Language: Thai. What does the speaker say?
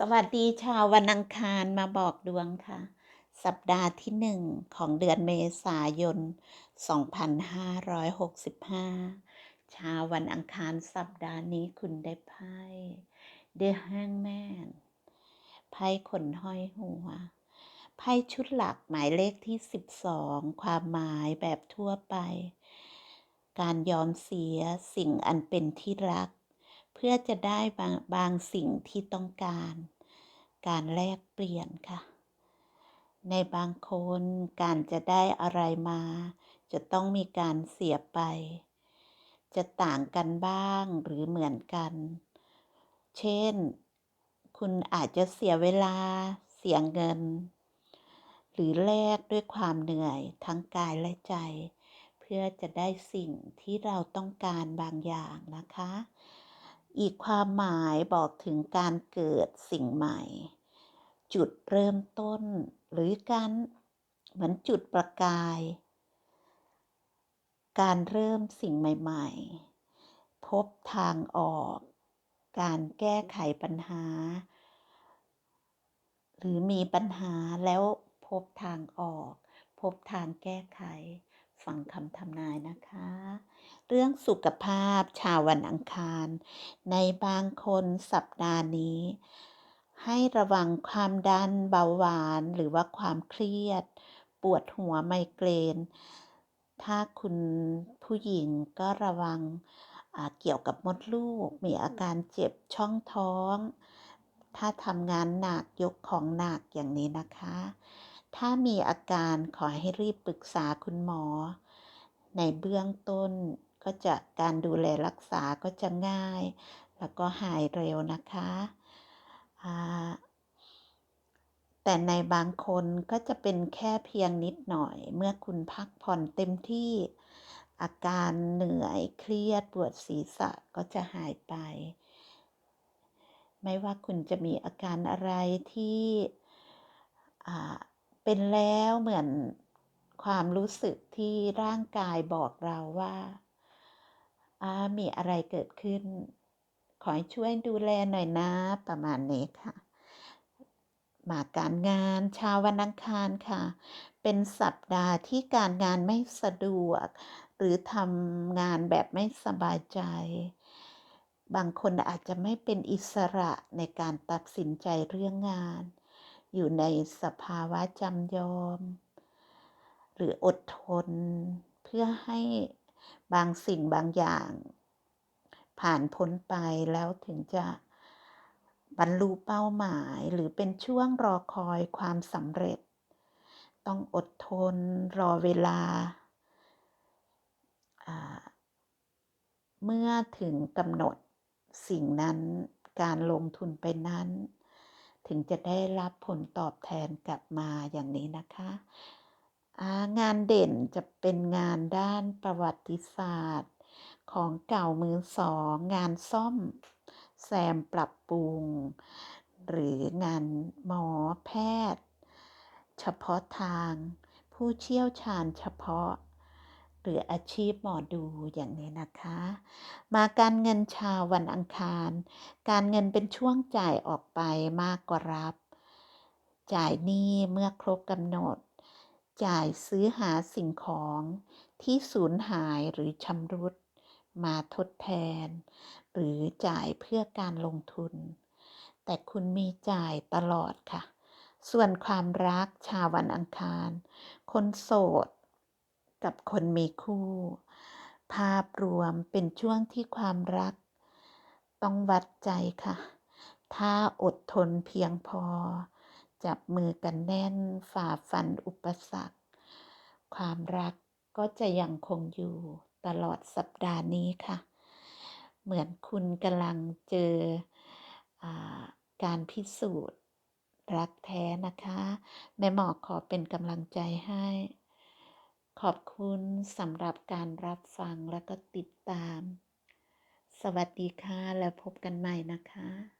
สวัสดีชาววันอังคารมาบอกดวงค่ะ สัปดาห์ที่หนึ่งของเดือนเมษายน 2565 ชาววันอังคารสัปดาห์นี้คุณได้ไพ่เด e แห้งแมนไพ่ขนห้อยหัว ไพ่ชุดหลักหมายเลขที่ 12 ความหมายแบบทั่วไป การยอมเสียสิ่งอันเป็นที่รักเพื่อจะได้บางบางสิ่งที่ต้องการ การแลกเปลี่ยนค่ะ ในบางคนการจะได้อะไรมา จะต้องมีการเสียไป จะต่างกันบ้างหรือเหมือนกัน เช่น คุณอาจจะเสียเวลา เสียเงิน หรือแลกด้วยความเหนื่อยทั้งกายและใจ เพื่อจะได้สิ่งที่เราต้องการบางอย่างนะคะ อีกความหมายบอกถึงการเกิดสิ่งใหม่ จุดเริ่มต้น หรือการเหมือนจุดประกาย การเริ่มสิ่งใหม่ ๆ พบทางออก การแก้ไขปัญหา หรือมีปัญหาแล้วพบทางออก พบทางแก้ไข ฟังคำทำนายนะคะ เรื่องสุขภาพชาววันอังคาร ในบางคนสัปดาห์นี้ ให้ระวังความดันเบาหวานหรือว่าความเครียด ปวดหัวไมเกรน ถ้าคุณผู้หญิงก็ระวังเกี่ยวกับมดลูก มีอาการเจ็บช่องท้อง ถ้าทำงานหนักยกของหนักอย่างนี้นะคะ ถ้ามีอาการขอให้รีบปรึกษาคุณหมอ ในเบื้องต้นก็จะการดูแลรักษาก็จะง่าย แล้วก็หายเร็วนะคะแต่ในบางคนก็จะเป็นแค่เพียงนิดหน่อย เมื่อคุณพักผ่อนเต็มที่ อาการเหนื่อยเครียดปวดศีรษะก็จะหายไป ไม่ว่าคุณจะมีอาการอะไรที่ เป็นแล้วเหมือนความรู้สึกที่ร่างกายบอกเราว่ามีอะไรเกิดขึ้น ขอให้ช่วยดูแลหน่อยนะ ประมาณนี้ค่ะ มาการงานชาววันอังคารค่ะ เป็นสัปดาห์ที่การงานไม่สะดวก หรือทำงานแบบไม่สบายใจ บางคนอาจจะไม่เป็นอิสระในการตัดสินใจเรื่องงาน อยู่ในสภาวะจำยอม หรืออดทน เพื่อให้บางสิ่งบางอย่าง ผ่านพ้นไปแล้วถึงจะบรรลุเป้าหมายหรือเป็นช่วงรอคอยความสำเร็จ ต้องอดทนรอเวลา เมื่อถึงกำหนดสิ่งนั้นการลงทุนไปนั้น ถึงจะได้รับผลตอบแทนกลับมาอย่างนี้นะคะงานเด่นจะเป็นงานด้านประวัติศาสตร์ ของเก่ามือสองงานซ่อม แซมปรับปรุง หรืองานหมอแพทย์ เฉพาะทาง ผู้เชี่ยวชาญเฉพาะ หรืออาชีพหมอดูอย่างนี้นะคะ มาการเงินชาววันอังคาร การเงินเป็นช่วงจ่ายออกไปมากกว่ารับ จ่ายหนี้เมื่อครบกำหนด จ่ายซื้อหาสิ่งของที่สูญหายหรือชำรุด มาทดแทน หรือจ่ายเพื่อการลงทุน แต่คุณมีจ่ายตลอดค่ะ ส่วนความรักชาววันอังคาร คนโสด กับคนมีคู่ ภาพรวมเป็นช่วงที่ความรัก ต้องวัดใจค่ะ ถ้าอดทนเพียงพอ จับมือกันแน่นฝ่าฟันอุปสรรค ความรักก็จะยังคงอยู่ตลอดสัปดาห์นี้ค่ะ เหมือนคุณกำลังเจออการพิสูจน์รักแท้นะคะ แม่หมอขอเป็นกำลังใจให้ ขอบคุณสำหรับการรับฟังและก็ติดตาม สวัสดีค่ะ แล้วพบกันใหม่นะคะ